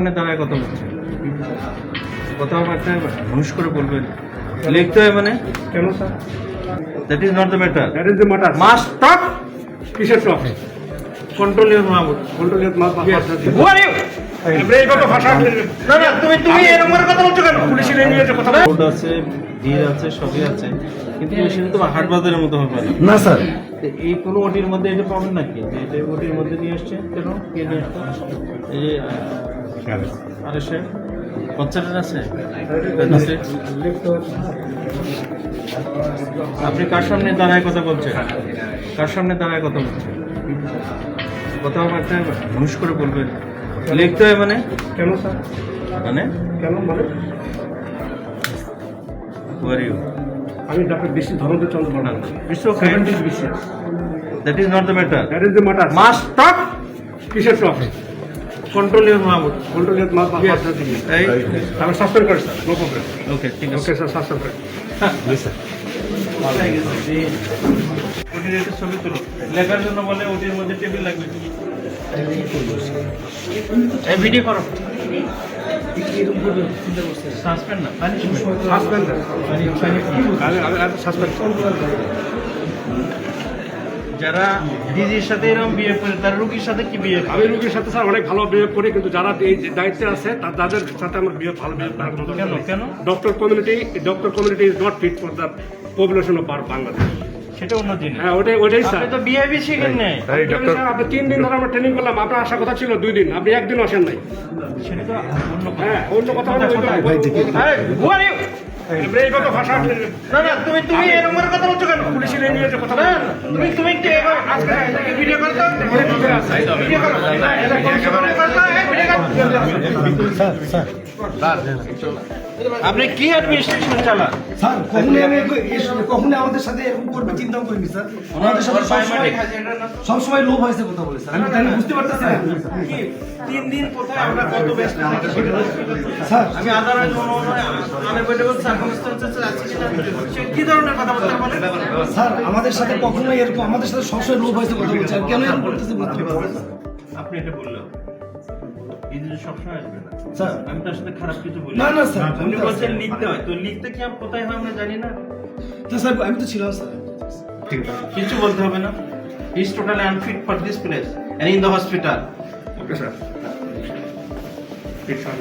সামনে দাঁড়ায় কথা বলছে। কথাবার্তা ঘুষ করে বলবেন লিখতে হয় মানে? কেন sir? That is not the matter that is the matter must stop কিসের সব কন্ট্রোল ইউর মাউথ কন্ট্রোলিয়াত মাস হু আর ইউ না হবে স্যার। এই কোনো ওটির মধ্যে এটা পাবেন নাকি? ওটির মধ্যে নিয়ে আসছে কেন? কে নিয়ে আসতো এই যে আরে সে আছে? আপনি কার সামনে দাঁড়ায় কথা বলছেন? কার সামনে দাঁড়ায় কথা বলছেন? কথাবার্তা ঘুষ করে বলবেন। লিখতে হয় মানে? কেন স্যার? মানে? কেন বলে? ওয়ার ইউ আমি ডাক্তার বেশি ধরনের Chandra Barman it's okay that is not the matter that is the matter must কিসের সব কন্ট্রোল ইউর মাউথ কন্ট্রোলিয়াত মাস এই আমি সাসপেন্ড করি স্যার নো প্রবলেম ওকে ঠিক আছে ওকে স্যার সাসপেন্ড করি ওটির একটা ছবি তুলো। লেখার জন্য বলে ওটির মধ্যে টেবিল লাগবে। এই ভিডিও করো। সাসপেন্ড না। সাসপেন্ড সাসপেন্ড যারা দিদির সাথে এরকম বিয়ে করে তার রুগীর সাথে কি বিয়ে আমি রুগীর সাথে স্যার অনেক ভালো বিহেভ করি কিন্তু যারা এই দায়িত্বে আছে তাদের সাথে আমার বিহেভ ভালো বিহেভ করার মতো কেন? কেন? Doctor community doctor community is not fit for the population of our Bangladesh সেটা অন্য জিনিস। হ্যাঁ ওটাই ওটাই স্যার। আপনি তো বিহেভি শিখেন নাই। আপনি তিন দিন ধরে আমরা ট্রেনিং করলাম আপনার আসার কথা ছিল দুই দিন আপনি একদিন আসেন নাই। সেটা তো অন্য কথা। হ্যাঁ অন্য কথা এইভাবে ভাষা না না তুমি তুমি এরকম করে কথা বলছো কেন? পুলিশে নিয়ে নিয়েছে কথা না। তুমি তুমি আজকে ভিডিও করতে ভিডিও করো। আপনি কি অ্যাডমিনিস্ট্রেশন চালান? স্যার কখনোই আমি কখনোই আমাদের সাথে এরকম করবে চিন্তাও করিনি স্যার। আমাদের সাথে সবসময় সবসময় লোভ হয়েছে কথা বলে স্যার। আমি জানি বুঝতে পারতেছি না। তিন দিন কোথায় আমরা কত ব্যস্ত স্যার। আমি আদারওয়াইজ আছে সে কি ধরনের কথাবার্তা বলে? স্যার আমাদের সাথে কখনোই এরকম আমাদের সাথে সবসময় লোভ হয়েছে কথা বলছে। কেন এরকম করতেছে? বুঝতে পারছি আপনি এটা বললেন। এই যে সবসময় আসবে না। স্যার। আমি তার সাথে খারাপ কিছু বলি না, না, স্যার, আপনি বলছেন লিখতে হয় তো লিখতে কি আপ কোথায় হয় আমরা জানি না। না, স্যার আমি তো ছিলাম স্যার। কিছু বলতে হবে না। Is totally unfit for this place and in the hospital okay sir ঠিক স্যার